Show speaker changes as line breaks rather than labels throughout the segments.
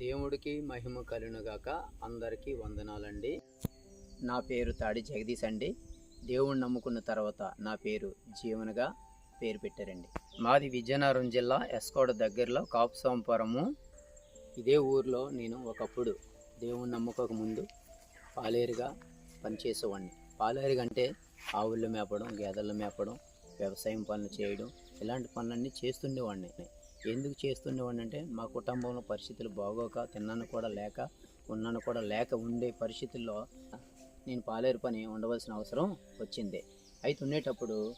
దేవుడికి మహిమ కలునుగాక అందరికీ వందనాలండి. నా పేరు తాడి జగదీష్ అండి. దేవుణ్ణి నమ్ముకున్న తర్వాత నా పేరు జీవనగా పేరు పెట్టారండి. మాది విజయనగరం జిల్లా ఎస్కోడ దగ్గరలో కాపుసోంపురము. ఇదే ఊర్లో నేను ఒకప్పుడు దేవుణ్ణి నమ్ముకోక ముందు పాలేరుగా పనిచేసేవాడిని. పాలేరుగా అంటే ఆవుళ్ళు మేపడం గేదెలు మేపడం వ్యవసాయం పనులు చేయడం ఇలాంటి పనులన్నీ చేస్తుండేవాడిని. ఎందుకు చేస్తుండేవాడిని అంటే మా కుటుంబంలో పరిస్థితులు బాగోక తిన్నాను కూడా లేక ఉన్నాను కూడా లేక ఉండే పరిస్థితుల్లో నేను పాలేరు పని ఉండవలసిన అవసరం వచ్చింది. అయితే ఉండేటప్పుడు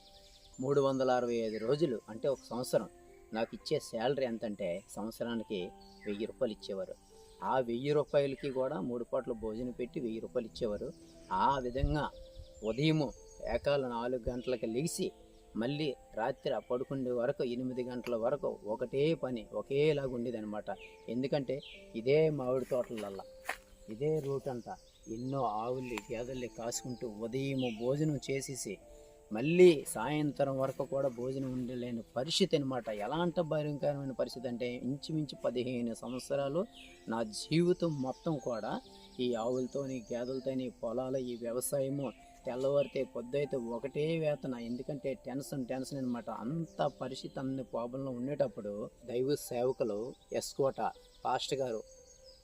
మూడు వందల అరవై ఐదు రోజులు అంటే ఒక సంవత్సరం నాకు ఇచ్చే శాలరీ ఎంత అంటే సంవత్సరానికి వెయ్యి రూపాయలు ఇచ్చేవారు. ఆ వెయ్యి రూపాయలకి కూడా మూడు పూటలు భోజనం పెట్టి వెయ్యి రూపాయలు ఇచ్చేవారు. ఆ విధంగా ఉదయము ఏకాల నాలుగు గంటలకు లేచి మళ్ళీ రాత్రి పడుకునే వరకు ఎనిమిది గంటల వరకు ఒకటే పని ఒకేలాగా ఉండేదనమాట ఎందుకంటే ఇదే మామిడి తోటలల్లా ఇదే రూట్ అంతా. ఎన్నో ఆవుల్ని గేదెల్ని కాసుకుంటూ ఉదయం భోజనం చేసేసి మళ్ళీ సాయంత్రం వరకు కూడా భోజనం ఉండలేని పరిస్థితి అనమాట ఎలాంటి భయంకరమైన పరిస్థితి అంటే ఇంచుమించు పదిహేను సంవత్సరాలు నా జీవితం మొత్తం కూడా ఈ ఆవులతోని గేదెలతోని పొలాలు ఈ వ్యవసాయము తెల్లవారితే పొద్దుయితే ఒకటే వేతన. ఎందుకంటే టెన్షన్ టెన్షన్ అనమాట అంత పరిస్థితి అన్ని ప్రాబ్లంలో ఉండేటప్పుడు దైవ సేవకులు ఎస్కోట పాస్టర్ గారు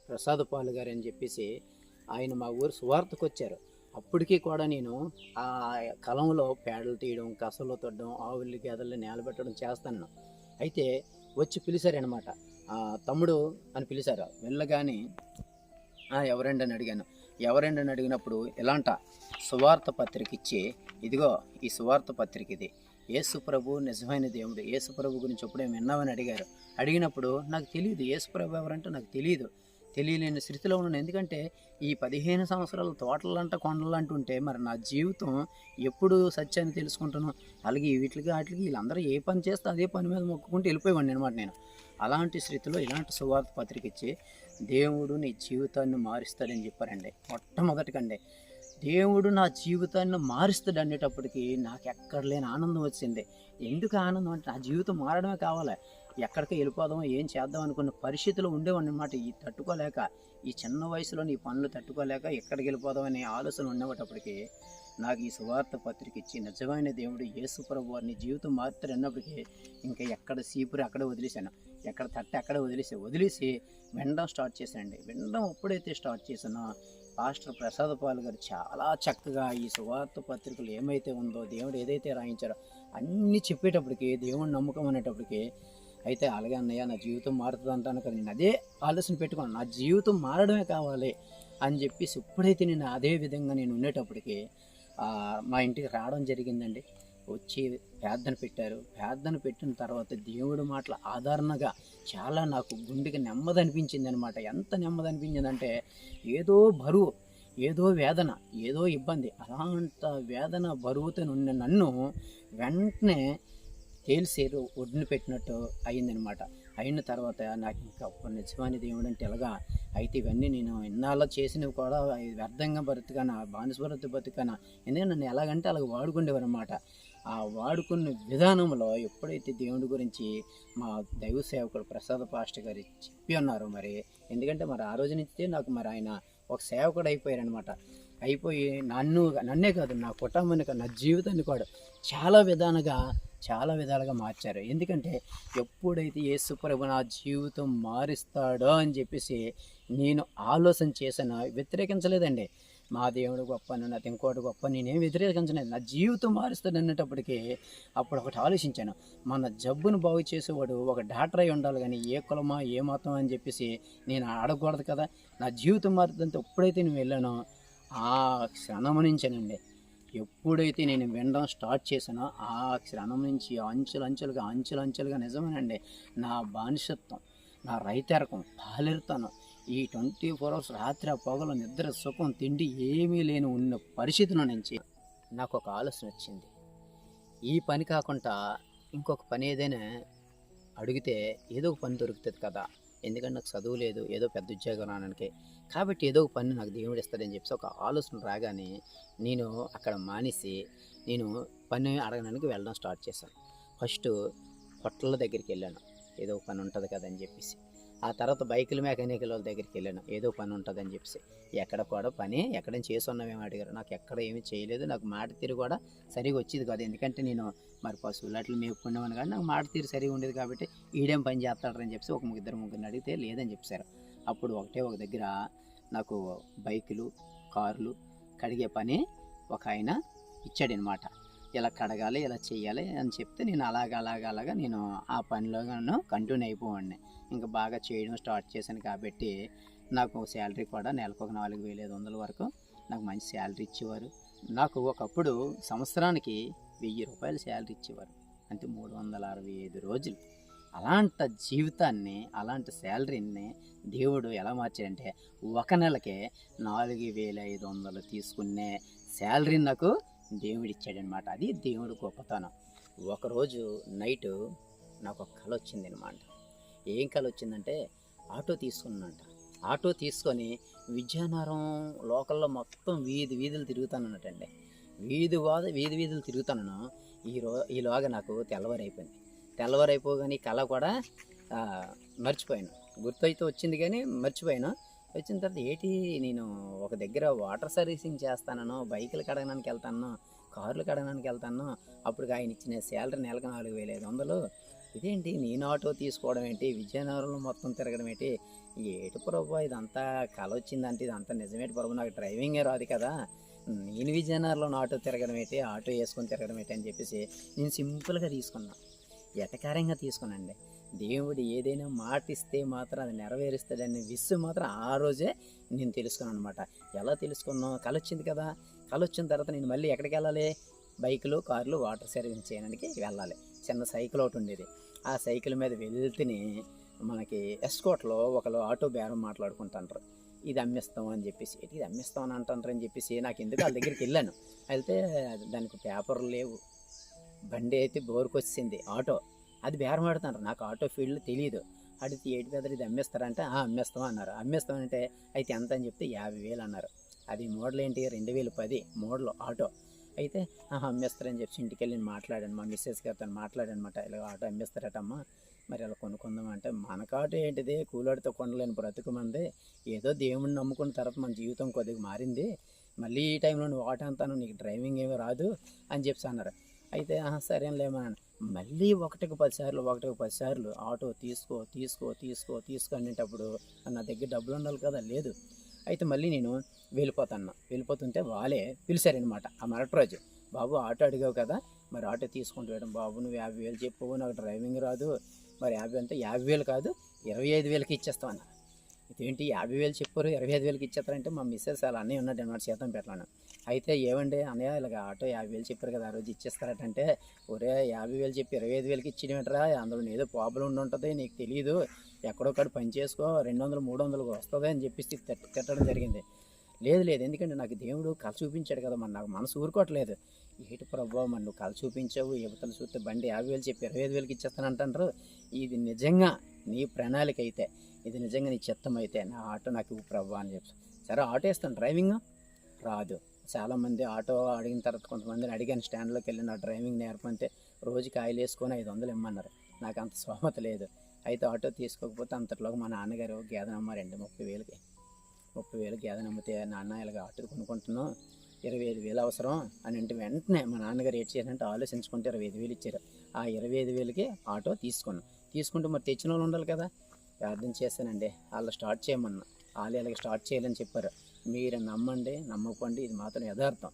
ప్రసాద్ పాలు గారు అని చెప్పేసి ఆయన మా ఊరు సువార్తకు వచ్చారు. అప్పటికీ కూడా నేను ఆ కలంలో పేడలు తీయడం కసలు తొట్టడం ఆవులు గేదెలు నేలబెట్టడం చేస్తాను. అయితే వచ్చి పిలిచారనమాట తమ్ముడు అని పిలిచారు. వెళ్ళగానే ఎవరండి? అని అడిగాను. ఎవరండి? అని అడిగినప్పుడు ఇలాంట సువార్త పత్రిక ఇచ్చి ఇదిగో ఈ సువార్త పత్రిక ఇది యేసుప్రభు నిజమైన దేవుడు. యేసుప్రభు గురించి ఎప్పుడే విన్నామని అడిగారు. అడిగినప్పుడు నాకు తెలియదు యేసుప్రభు ఎవరంటే నాకు తెలియదు తెలియలేని స్థితిలో ఉన్నాను. ఎందుకంటే ఈ పదిహేను సంవత్సరాలు తోటలంట కొండలు ఉంటే మరి నా జీవితం ఎప్పుడు సత్యాన్ని తెలుసుకుంటాను? అలాగే వీటికి వాటికి వీళ్ళందరూ ఏ పని చేస్తే అదే పని మీద మొక్కుకుంటూ వెళ్ళిపోయేవాడిని అనమాట నేను. అలాంటి స్థితిలో ఇలాంటి సువార్త పత్రిక ఇచ్చి దేవుడు నీ జీవితాన్ని మారుస్తాడని చెప్పారండి. మొట్టమొదటికండి. దేవుడు నా జీవితాన్ని మారుస్తాడు అనేటప్పటికీ నాకు ఎక్కడ లేని ఆనందం వచ్చింది. ఎందుకు ఆనందం అంటే నా జీవితం మారడమే కావాలి. ఎక్కడికి వెళ్ళిపోదాం ఏం చేద్దాం అనుకున్న పరిస్థితులు ఉండేవాడిని అనమాట ఈ తట్టుకోలేక ఈ చిన్న వయసులో నీ పనులు తట్టుకోలేక ఎక్కడికి వెళ్ళిపోదాం అనే ఆలోచన ఉండేటప్పటికీ నాకు ఈ సువార్త పత్రిక ఇచ్చి నిజమైన దేవుడు యేసు ప్రభు వారిని జీవితం మారుతాడు అన్నప్పటికీ ఇంకా ఎక్కడ సీపురి అక్కడే వదిలేశాను. ఎక్కడ తట్ట అక్కడే వదిలేసి వదిలేసి వినడం స్టార్ట్ చేశానండి. వినడం ఎప్పుడైతే స్టార్ట్ చేశానో. పాస్టర్ ప్రసాద్ పాల్ గారు చాలా చక్కగా ఈ సువార్త పత్రికలు ఏమైతే ఉందో దేవుడు ఏదైతే రాయించారో అన్నీ చెప్పేటప్పటికి దేవుడు నమ్మకం అనేటప్పటికి అయితే అలాగే అన్నయ్య నా జీవితం మారుతుంది అంటాను కదా నేను అదే ఆలోచన పెట్టుకున్నాను. నా జీవితం మారడమే కావాలి అని చెప్పేసి ఎప్పుడైతే నేను అదే విధంగా నేను ఉండేటప్పటికి మా ఇంటికి రావడం జరిగిందండి. వచ్చి ప్రార్థన పెట్టారు. ప్రార్థన పెట్టిన తర్వాత దేవుడి మాటల ఆధారణగా చాలా నాకు గుండెకి నెమ్మది అనిపించింది అనమాట ఎంత నెమ్మది అనిపించిందంటే ఏదో బరువు ఏదో వేదన ఏదో ఇబ్బంది అలాంత వేదన బరువుతో ఉన్న నన్ను వెంటనే తేలిసేరు ఒడ్డున పెట్టినట్టు అయిందనమాట అయిన తర్వాత నాకు ఇంకా నిజమైన దేవుడు అంటే ఎలాగా? అయితే ఇవన్నీ నేను ఇన్నాళ్ళ చేసినవి కూడా ఇది వ్యర్థంగా బతుకానా బానిసభరత బ్రతికానా ఎందుకంటే నన్ను ఎలాగంటే అలాగ వాడుకుండేవారు అనమాట ఆ వాడుకున్న విధానంలో ఎప్పుడైతే దేవుడి గురించి మా దైవ సేవకుడు ప్రసాద్ పాస్టర్ గారు చెప్పి ఉన్నారు మరి ఎందుకంటే మరి ఆ రోజు నుంచి నాకు మరి ఆయన ఒక సేవకుడు అయిపోయారనమాట అయిపోయి నన్ను నన్నే కాదు నా కుటుంబాన్ని నా జీవితాన్ని కూడా చాలా విధాలుగా చాలా విధాలుగా మార్చారు. ఎందుకంటే ఎప్పుడైతే యేసు నా జీవితం మారుస్తాడో అని చెప్పేసి నేను ఆలోచన చేశాను వ్యతిరేకించలేదండి. మా దేవుడు గొప్ప నాది ఇంకోటి గొప్ప నేనేం వ్యతిరేకించలేదు. నా జీవితం మారుస్తాడు అన్నటప్పటికీ అప్పుడు ఒకటి ఆలోచించాను. మన జబ్బును బాగు చేసేవాడు ఒక డాక్టర్ అయి ఉండాలి కానీ ఏ కులమా ఏ మతం అని చెప్పేసి నేను అడగకూడదు కదా. నా జీవితం మారుతుందంటే ఎప్పుడైతే నేను వెళ్ళానో ఆ క్షణం నుంచేనండి. ఎప్పుడైతే నేను వినడం స్టార్ట్ చేశానో ఆ క్షణం నుంచి అంచెలు అంచెలుగా అంచెలు అంచెలుగా నిజమేనండి. నా బానిసత్వం నా రైతరకం పాలెరుతాను ఈ ట్వంటీ ఫోర్ అవర్స్ రాత్రి పగలు నిద్ర సుఖం తిండి ఏమీ లేని ఉన్న పరిస్థితుల నుంచి నాకు ఒక ఆలోచన వచ్చింది. ఈ పని కాకుండా ఇంకొక పని ఏదైనా అడిగితే ఏదో ఒక పని దొరుకుతుంది కదా. ఎందుకంటే నాకు చదువు లేదు ఏదో పెద్ద ఉద్యోగం రావడానికి. కాబట్టి ఏదో ఒక పని నాకు దేవుడు ఇస్తాడని చెప్పి ఒక ఆలోచన రాగానే నేను అక్కడ మానేసి నేను పని అడగడానికి వెళ్ళడం స్టార్ట్ చేశాను. ఫస్ట్ హోటళ్ళ దగ్గరికి వెళ్ళాను. ఏదో ఒక పని ఉంటుంది కదా అని చెప్పేసి. ఆ తర్వాత బైకుల మెకానికల్ వాళ్ళ దగ్గరికి వెళ్ళాను. ఏదో పని ఉంటుందని చెప్పేసి. ఎక్కడ కూడా పని ఎక్కడ చేసి ఉన్నామేమో అడిగారు. నాకు ఎక్కడ ఏమీ చేయలేదు. నాకు మాట తీరు కూడా సరిగా వచ్చేది కాదు. ఎందుకంటే నేను మరి పశువులు అట్లా మేపుకునేవాను కానీ నాకు మాట తీరు సరిగా ఉండేది కాబట్టి ఈడేం పని చేస్తాడని చెప్పేసి ఒక ఇద్దరు ముగ్గురిని అడిగితే లేదని చెప్పారు అప్పుడు ఒకటే ఒక దగ్గర నాకు బైకులు కార్లు కడిగే పని ఒక ఆయన ఇచ్చాడనమాట. ఇలా కడగాలి ఇలా చేయాలి అని చెప్తే నేను అలాగ అలాగ అలాగా నేను ఆ పనిలోనూ కంటిన్యూ అయిపోవాడిని. ఇంకా బాగా చేయడం స్టార్ట్ చేశాను కాబట్టి నాకు శాలరీ కూడా నెలకు ఒక నాలుగు వేల ఐదు వందల వరకు నాకు మంచి శాలరీ ఇచ్చేవారు. నాకు ఒకప్పుడు సంవత్సరానికి వెయ్యి రూపాయలు శాలరీ ఇచ్చేవారు. అంటే మూడు వందల అరవై ఐదు రోజులు. అలాంటి జీవితాన్ని అలాంటి శాలరీని దేవుడు ఎలా మార్చాడంటే ఒక నెలకే నాలుగు వేల ఐదు వందలు తీసుకునే శాలరీ నాకు దేవుడు ఇచ్చాడనమాట అది దేవుడు గొప్పతనం. ఒకరోజు నైట్ నాకు ఒక కళ వచ్చింది అనమాట ఏం కళ వచ్చిందంటే ఆటో తీసుకున్నానంట. ఆటో తీసుకొని విజయనగరం లోకల్లో మొత్తం వీధి వీధులు తిరుగుతానన్నటండి. వీధి వాద వీధి వీధులు తిరుగుతాను ఈ రో ఈలోగా నాకు తెల్లవారైపోయింది. తెల్లవారైపోగానే కళ కూడా మర్చిపోయాను మర్చిపోయాను. గుర్తయితే వచ్చింది కానీ మర్చిపోయాను. వచ్చిన తర్వాత ఏంటి నేను ఒక దగ్గర వాటర్ సర్వీసింగ్ చేస్తానను బైకులు కడగడానికి వెళ్తాను కార్లు కడగడానికి వెళ్తాను అప్పుడు ఆయన ఇచ్చిన శాలరీ నెలకు నాలుగు వేల ఐదు వందలు. ఇదేంటి? నేను ఆటో తీసుకోవడం ఏంటి? విజయనగరంలో మొత్తం తిరగడం ఏంటి? ఏటి ప్రభు ఇదంతా కల వచ్చిందంటే ఇదంతా నిజమేటి ప్రభు? నాకు డ్రైవింగే రాదు కదా. నేను విజయనగరంలో ఆటో తిరగడం ఏంటి? ఆటో వేసుకొని తిరగడం ఏంటి అని చెప్పేసి నేను సింపుల్గా తీసుకున్నాను ఎటకారంగా తీసుకున్నాండి దేవుడు ఏదైనా మాటిస్తే మాత్రం అది నెరవేరుస్తాడనే విషయం మాత్రం ఆ రోజే నేను తెలుసుకున్నాను అనమాట ఎలా తెలుసుకున్నాం? కళ వచ్చింది కదా. కళ వచ్చిన తర్వాత నేను మళ్ళీ ఎక్కడికి వెళ్ళాలి? బైకులు కార్లు వాటర్ సర్వీస్ చేయడానికి వెళ్ళాలి. చిన్న సైకిల్ ఒకటి ఉండేది. ఆ సైకిల్ మీద వెళ్తేనే మనకి ఎస్కోట్లో ఒకళ్ళు ఆటో బేరం మాట్లాడుకుంటుంటారు. ఇది అమ్మేస్తాం అని చెప్పేసి. ఇది అమ్మేస్తాం అని అంటారు అని చెప్పేసి నాకు ఎందుకు వాళ్ళ దగ్గరికి వెళ్ళాను. వెళ్తే దానికి పేపర్లు లేవు. బండి అయితే బోరుకొచ్చింది. ఆటో. అది బేరం ఆడుతున్నారు. నాకు ఆటో ఫీల్డ్ తెలియదు అడిగితే ఏటి పెద్దలు ఇది అమ్మేస్తారంటే "ఆ, అమ్మేస్తాం అన్నారు. అమ్మేస్తాం అంటే అయితే ఎంత అని చెప్తే యాభై వేలు అన్నారు. అది మోడల్ ఏంటి? రెండు వేలు పది మోడల్ ఆటో. అయితే "ఆహా, అమ్మేస్తారని చెప్పి ఇంటికి వెళ్ళి మాట్లాడాను. మా మిస్సెస్ గారితో మాట్లాడనమాట ఇలా ఆటో అమ్మేస్తారటమ్మా. మరి అలా కొనుక్కుందాం అంటే మనకు ఆటో ఏంటిది? కూలాడితో కొనలేని బ్రతుకు మంది. ఏదో దేవుడిని నమ్ముకున్న తర్వాత మన జీవితం కొద్దిగా మారింది. మళ్ళీ ఈ టైంలో నువ్వు ఆటో అంతాను నీకు డ్రైవింగ్ ఏమీ రాదు అని చెప్పి అన్నారు. అయితే "ఆహా, సరేలేమన్నాను మళ్ళీ ఒకటికి పది సార్లు ఒకటికి పది సార్లు ఆటో తీసుకో తీసుకో తీసుకో తీసుకో అనేటప్పుడు నా దగ్గర డబ్బులు ఉండాలి కదా? లేదు. అయితే మళ్ళీ నేను వెళ్ళిపోతాను వెళ్ళిపోతుంటే వాళ్ళే పిలిచారనమాట ఆ మరటి రోజు బాబు ఆటో అడిగావు కదా? మరి ఆటో తీసుకుంటూ వేయడం బాబు నువ్వు యాభై వేలు చెప్పు నాకు డ్రైవింగ్ రాదు. మరి యాభై అంటే యాభై వేలు కాదు ఇరవై ఐదు వేలకి ఇచ్చేస్తావు అన్నారు ఇదేంటి యాభై వేలు చెప్పారు ఇరవై ఐదు వేలకి ఇచ్చేస్తారంటే మా మిస్సెస్ అలా అన్నయ్య ఉన్నాడు అనమాట శాతం పెట్టాను అయితే ఏమండి అన్నయ్య ఇలాగ ఆటో యాభై వేలు చెప్పారు కదా ఆ రోజు ఇచ్చేస్తారటంటే ఒరే యాభై వేలు చెప్పి ఇరవై ఐదు వేలకి ఇచ్చేయమంటారా అందులో ఏదో ప్రాబ్లం ఉండి ఉంటుంది నీకు తెలియదు ఎక్కడొక్కడ పని చేసుకో రెండు వందలు మూడు వందలు వస్తుంది అని చెప్పేసి తిట్టడం జరిగింది. లేదు లేదు ఎందుకంటే నాకు దేవుడు కళ చూపించాడు కదా మరి నాకు మనసు ఊరుకోవట్లేదు. ఏటి ప్రభావ మన నువ్వు కళ చూపించావు యువతలు చూస్తే బండి యాభై వేలు చెప్పి ఇరవై ఐదు వేలకి ఇచ్చేస్తానంటారు. ఇది నిజంగా నీ ప్రణాళిక అయితే ఇది నిజంగా నీ చిత్తం అయితే నా ఆటో నాకు ఇవ్వు ప్రభా అని చెప్పి. సరే ఆటో వేస్తాను. డ్రైవింగ్? రాదు. చాలామంది ఆటో అడిగిన తర్వాత కొంతమందిని అడిగాను. స్టాండ్లోకి వెళ్ళి నా డ్రైవింగ్ నేర్పంటే రోజుకి ఆయిల్ వేసుకొని ఐదు వందలు ఇమ్మన్నారు. నాకు అంత స్తోమత లేదు. అయితే ఆటో తీసుకోకపోతే అంతలోకి మా నాన్నగారు గేదె అమ్మారండి ముప్పై వేలకి ముప్పై వేలు గేదె నమ్మితే నాన్న ఇలాగ ఆటో కొనుక్కుంటున్నాం ఇరవై ఐదు వేలు అవసరం అని అంటే వెంటనే మా నాన్నగారు ఏం చేయాలంటే ఆలోచించుకుంటే ఇరవై ఐదు వేలు ఇచ్చారు. ఆ ఇరవై ఐదు వేలకి ఆటో తీసుకున్నాం. తీసుకుంటే మరి తెచ్చిన వాళ్ళు ఉండాలి కదా. ప్రార్థన చేస్తానండి వాళ్ళు స్టార్ట్ చేయమన్నా. వాళ్ళు ఇలాగ స్టార్ట్ చేయాలని చెప్పారు. మీరు నమ్మండి నమ్మకండి. ఇది మాత్రం యథార్థం.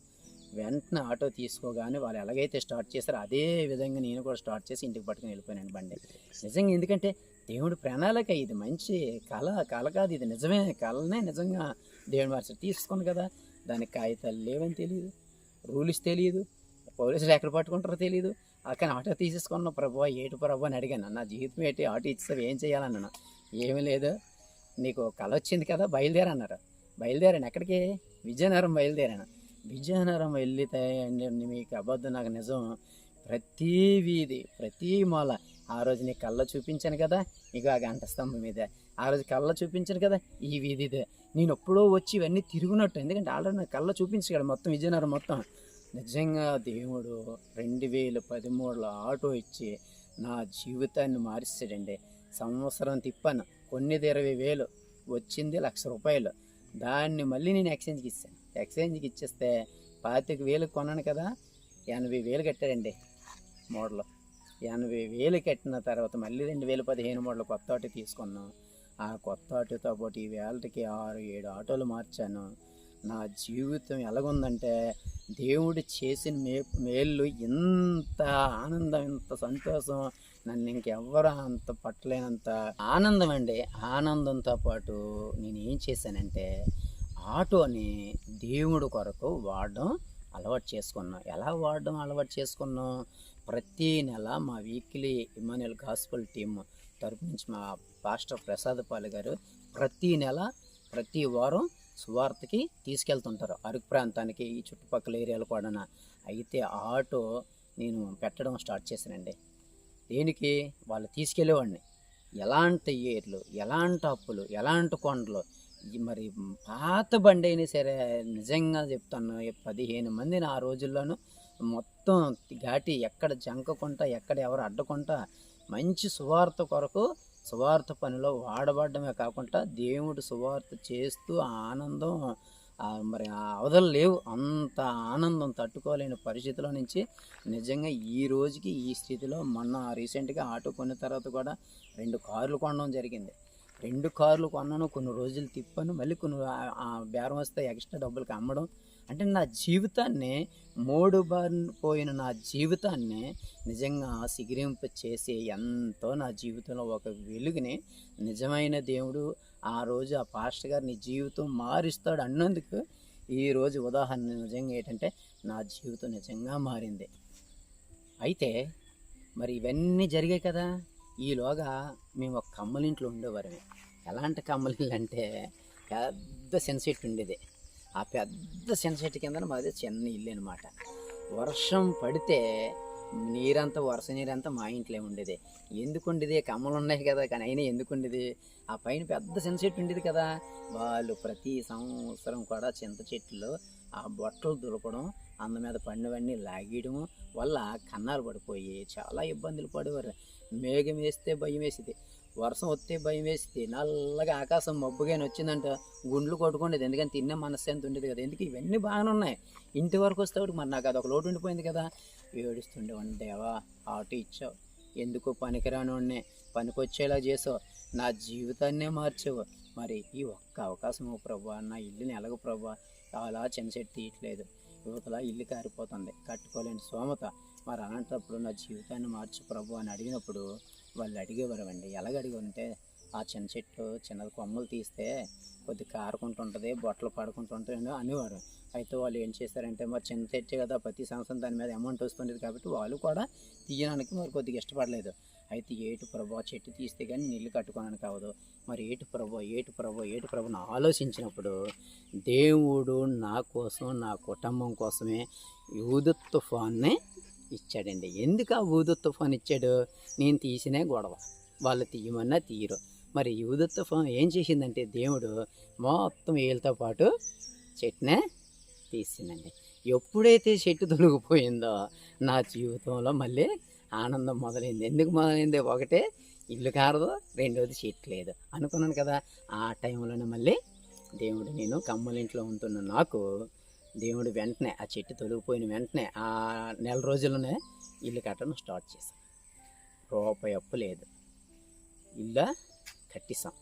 వెంటనే ఆటో తీసుకోగానే వాళ్ళు ఎలాగైతే స్టార్ట్ చేస్తారో అదే విధంగా నేను కూడా స్టార్ట్ చేసి ఇంటికి పట్టుకుని వెళ్ళిపోయాను బండి. నిజంగా ఎందుకంటే దేవుడి ప్రణాళిక ఇది మంచి కళ కళ కాదు ఇది నిజమే. కళనే నిజంగా దేవుడు మార్చారు తీసుకుని కదా. దానికి కాగితాలు లేవని తెలియదు రూల్స్ తెలియదు పోలీసులు ఎక్కడ పట్టుకుంటారో తెలియదు అక్కడ ఆటో తీసేసుకున్న ప్రభు ఏటు ప్రభు అని అడిగాను. నా జీవితం ఏంటి ఆటో ఇస్తే ఏం చేయాలన్నాను. ఏమీ లేదు. నీకు కళ వచ్చింది కదా బయలుదేరన్నారు. బయలుదేరాను. ఎక్కడికి? విజయనగరం బయలుదేరాను. విజయనగరం వెళ్ళితే అండి మీకు అబద్ధం నాకు నిజం. ప్రతి వీధి ప్రతి మూల. ఆ రోజు నీ కళ్ళ చూపించాను కదా ఇక ఆ గంట స్తంభం మీద. ఆ రోజు కళ్ళ చూపించాను కదా ఈ వీధి ఇదే నేను ఎప్పుడో వచ్చి ఇవన్నీ తిరుగునట్టు. ఎందుకంటే ఆల్రెడీ నా కళ్ళ చూపించాడు మొత్తం విజయనగరం మొత్తం. నిజంగా దేవుడు రెండు వేల పదమూడులో ఆటో ఇచ్చి నా జీవితాన్ని మారిస్తాడండి. సంవత్సరం తిప్పాను కొన్నిది ఇరవై వేలు వచ్చింది లక్ష రూపాయలు. దాన్ని మళ్ళీ నేను ఎక్స్చేంజ్కి ఇచ్చాను. ఎక్స్చేంజ్కి ఇచ్చేస్తే పాతిక వేలు కొన్నాను కదా ఎనభై వేలు కట్టాడండి మోడల్. ఎనభై వేలు కట్టిన తర్వాత మళ్ళీ రెండు వేల పదిహేను మోడల్ కొత్త ఆటో తీసుకున్నాం. ఆ కొత్త ఆటోతో పాటు ఈ వేలకి ఆరు ఏడు ఆటోలు మార్చాను. నా జీవితం ఎలాగుందంటే దేవుడు చేసిన మే మేళ్ళు ఇంత ఆనందం ఇంత సంతోషం నన్ను ఇంకెవ్వరు అంత పట్టలేనంత ఆనందం అండి ఆనందంతో పాటు నేను ఏం చేశానంటే ఆటోని దేవుడు కొరకు వాడడం అలవాటు చేసుకున్నాం. ఎలా వాడడం అలవాటు చేసుకున్నాం? ప్రతి నెల మా వీక్లీ ఇమానుయల్ గాస్పల్ టీమ్ తరపు నుంచి మా పాస్టర్ ప్రసాద్ పాల్ గారు ప్రతి నెల ప్రతి వారం సువార్తకి తీసుకెళ్తుంటారు. అరకు ప్రాంతానికి ఈ చుట్టుపక్కల ఏరియాలు కూడా అయితే ఆటో నేను పెట్టడం స్టార్ట్ చేశానండి. దేనికి? వాళ్ళు తీసుకెళ్ళేవాడిని. ఎలాంటి ఏర్లు ఎలాంటి అప్పులు ఎలాంటి కొండలు మరి పాత బండి అయినా సరే నిజంగా చెప్తాను పదిహేను మందిని ఆ రోజుల్లోనూ మొత్తం ఘాటి ఎక్కడ జంకకుండా ఎక్కడ ఎవరు అడ్డకుండా మంచి సువార్త కొరకు సువార్త పనిలో వాడబడమే కాకుండా దేవుడు సువార్త చేస్తూ ఆనందం మరి ఆ అవధలు లేవు. అంత ఆనందం తట్టుకోలేని పరిస్థితిలో నుంచి నిజంగా ఈ రోజుకి ఈ స్థితిలో మొన్న రీసెంట్గా ఆటో కొన్న తర్వాత కూడా రెండు కార్లు కొనడం జరిగింది. రెండు కార్లు కొన్నాను. కొన్ని రోజులు తిప్పాను. మళ్ళీ కొన్ని బేరం వస్తే ఎక్స్ట్రా డబ్బులకి అమ్మడం అంటే నా జీవితాన్ని మూడు బారిన పోయిన నా జీవితాన్ని నిజంగా సిగిరింప చేసే ఎంతో నా జీవితంలో ఒక వెలుగుని నిజమైన దేవుడు ఆ రోజు ఆ పాస్టర్ గారు నీ జీవితం మారుస్తాడు అన్నందుకు ఈ రోజు ఉదాహరణ నిజంగా ఏంటంటే నా జీవితం నిజంగా మారింది. అయితే మరి ఇవన్నీ జరిగాయి కదా. ఈలోగా మేము ఒక కమ్మలింట్లో ఉండేవారు ఎలాంటి కమ్మలింట్లు అంటే పెద్ద సెన్సెట్ ఉండేది. ఆ పెద్ద సెన్సెట్ కింద మాది చిన్న ఇల్లు అనమాట వర్షం పడితే నీరంతా వరుస నీరంతా మా ఇంట్లో ఉండేది. ఎందుకుండేది? కమ్మలు ఉన్నాయి కదా కానీ అయినా ఎందుకు ఉండేది ఆ పైన పెద్ద సెన్సెట్ ఉండేది కదా. వాళ్ళు ప్రతి సంవత్సరం కూడా చింత చెట్లు ఆ బొట్టలు దులపడం అంద మీద పండువన్నీ లాగేయడం వల్ల కన్నాలు పడిపోయి చాలా ఇబ్బందులు పడేవారు. మేఘం వేస్తే భయం వేసేది. వర్షం వస్తే భయం వేస్తే నల్లగా ఆకాశం మబ్బుగానే వచ్చిందంట. గుండ్లు కొట్టుకునేది. ఎందుకంటే తిన్న మనశ్శాంతి ఉండేది కదా. ఎందుకు ఇవన్నీ బాగానే ఉన్నాయి. ఇంటి వరకు వస్తే మరి నాకు అదొక లోటు ఉండిపోయింది కదా. ఏడుస్తుండే ఉండేవా ఆటో ఇచ్చావు. ఎందుకు పనికిరానోడిని పనికొచ్చేలా చేసావు. నా జీవితాన్నే మార్చావు. మరి ఈ ఒక్క అవకాశం ప్రభా నా ఇల్లుని ఎలాగో ప్రభా అలా చెనసెట్ తీయట్లేదు. యువతలా ఇల్లు కారిపోతుంది. కట్టుకోలేని సోమత మరి అలాంటప్పుడు నా జీవితాన్ని మార్చు ప్రభు అని అడిగినప్పుడు వాళ్ళు అడిగేవారు అండి ఎలాగ అడిగారంటే ఆ చిన్న చెట్టు చిన్న కొమ్మలు తీస్తే కొద్ది కారుకుంటుంటుంది బొట్టలు పడుకుంటుంటుంది అనేవారు. అయితే వాళ్ళు ఏం చేశారంటే మరి చిన్న చెట్టు కదా ప్రతి సంవత్సరం దాని మీద అమౌంట్ వస్తుండేది కాబట్టి వాళ్ళు కూడా తీయడానికి మరి కొద్దిగా ఇష్టపడలేదు. అయితే ఏటు ప్రభు చెట్టు తీస్తే కానీ నీళ్ళు కట్టుకోవడానికి అవ్వదు మరి ఏటు ప్రభు ఏటు ప్రభు ఏటు ప్రభుని ఆలోచించినప్పుడు దేవుడు నా కోసం నా కుటుంబం కోసమే యూదు తుఫాన్ని ఇచ్చాడండి. ఎందుకు ఆ ఊదు తుఫాన్ ఇచ్చాడు? నేను తీసినే గొడవ. వాళ్ళు తీయమన్నా తీయరు. మరి యూదు తుఫాన్ ఏం చేసిందంటే దేవుడు మొత్తం వీళ్ళతో పాటు చెట్టునే తీసిందండి. ఎప్పుడైతే చెట్టు తొలగిపోయిందో నా జీవితంలో మళ్ళీ ఆనందం మొదలైంది. ఎందుకు మొదలైంది? ఒకటే ఇల్లు కారదు రెండోది చెట్టు లేదు. అనుకున్నాను కదా ఆ టైంలోనే మళ్ళీ దేవుడు నేను కమ్మలింట్లో ఉంటున్న నాకు దేవుడు వెంటనే ఆ చెట్టు తొలగిపోయిన వెంటనే ఆ నెల రోజుల్లోనే ఇల్లు కట్టడం స్టార్ట్ చేశాం. రూపాయి అప్పు లేదు. ఇల్లు కట్టిస్తాం.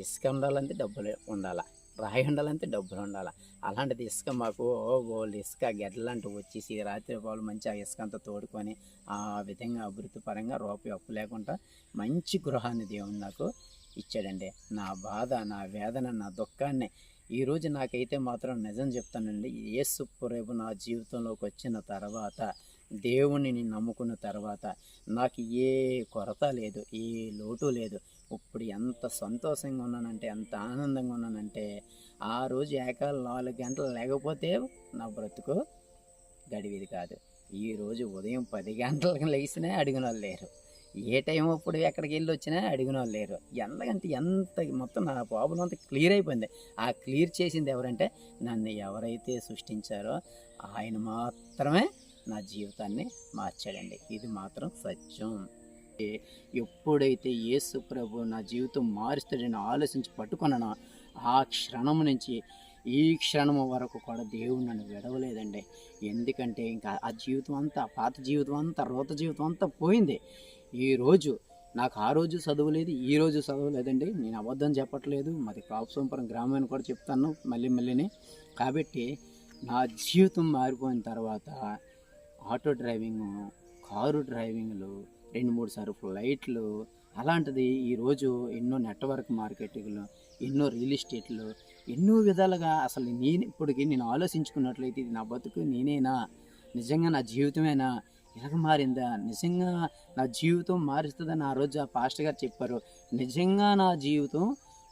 ఇసుక ఉండాలంటే డబ్బులు ఉండాలా? రాయి ఉండాలంటే డబ్బులు ఉండాలా? అలాంటిది ఇసుక మాకు గోల్డ్ ఇసుక గెడ్డలంటూ వచ్చేసి రాత్రి వాళ్ళు మంచిగా ఇసుక అంతా తోడుకొని ఆ విధంగా అభివృద్ధి పరంగా రూపాయి అప్పు లేకుండా మంచి గృహాన్ని దేవుడు నాకు ఇచ్చాడండి. నా బాధ నా వేదన నా దుఃఖాన్ని ఈరోజు నాకైతే మాత్రం నిజం చెప్తానండి. యేసు ప్రభు నా జీవితంలోకి వచ్చిన తర్వాత దేవుణ్ణి నమ్ముకున్న తర్వాత నాకు ఏ కొరత లేదు ఏ లోటు లేదు. ఇప్పుడు ఎంత సంతోషంగా ఉన్నానంటే ఎంత ఆనందంగా ఉన్నానంటే ఆ రోజు ఏకాల నాలుగు గంటలు లేకపోతే నా బ్రతుకు గడివిది కాదు. ఈరోజు ఉదయం పది గంటలకు లేచినా అడిగిన వాళ్ళు లేరు. ఏ టైం అప్పుడు ఎక్కడికి వెళ్ళి వచ్చినా అడిగిన వాళ్ళు లేరు. ఎంతకంటే ఎంత మొత్తం నా ప్రాబ్లం అంతా క్లియర్ అయిపోయింది. ఆ క్లియర్ చేసింది ఎవరంటే నన్ను ఎవరైతే సృష్టించారో ఆయన మాత్రమే నా జీవితాన్ని మార్చాడండి. ఇది మాత్రం సత్యం. ఎప్పుడైతే యేసు ప్రభు నా జీవితం మారుస్తాడని ఆలోచించి పట్టుకున్నానో ఆ క్షణం నుంచి ఈ క్షణం వరకు కూడా దేవుడు నన్ను విడవలేదండి. ఎందుకంటే ఇంకా ఆ జీవితం అంతా పాత జీవితం అంతా రోత జీవితం అంతా పోయింది. ఈరోజు నాకు ఆ రోజు చదవలేదు ఈ రోజు చదవలేదండి నేను అబద్ధం చెప్పట్లేదు. మాది కాపుసంపురం గ్రామాన్ని కూడా చెప్తాను. మళ్ళీ మళ్ళీని. కాబట్టి నా జీవితం మారిపోయిన తర్వాత ఆటో డ్రైవింగ్ కారు డ్రైవింగ్లు రెండు మూడు సార్లు ఫ్లైట్లు అలాంటిది ఈరోజు ఎన్నో నెట్వర్క్ మార్కెటింగ్లు ఎన్నో రియల్ ఎస్టేట్లు ఎన్నో విధాలుగా అసలు నేను ఇప్పటికీ నేను ఆలోచించుకున్నట్లయితే ఇది నా బతుకు. నేనేనా? నిజంగా నా జీవితమేనా? ఇలాగ మారిందా? నిజంగా నా జీవితం మారుస్తుందని ఆ రోజు ఆ పాస్టర్ గారు చెప్పారు. నిజంగా నా జీవితం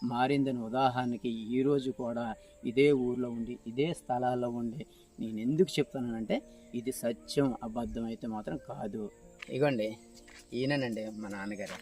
మారిందని ఉదాహరణకి ఈరోజు కూడా ఇదే ఊర్లో ఉండి ఇదే స్థలాల్లో ఉండి నేను ఎందుకు చెప్తున్నానంటే ఇది సత్యం అబద్ధం అయితే మాత్రం కాదు. ఇగోండి ఈయననండి మా నాన్నగారు.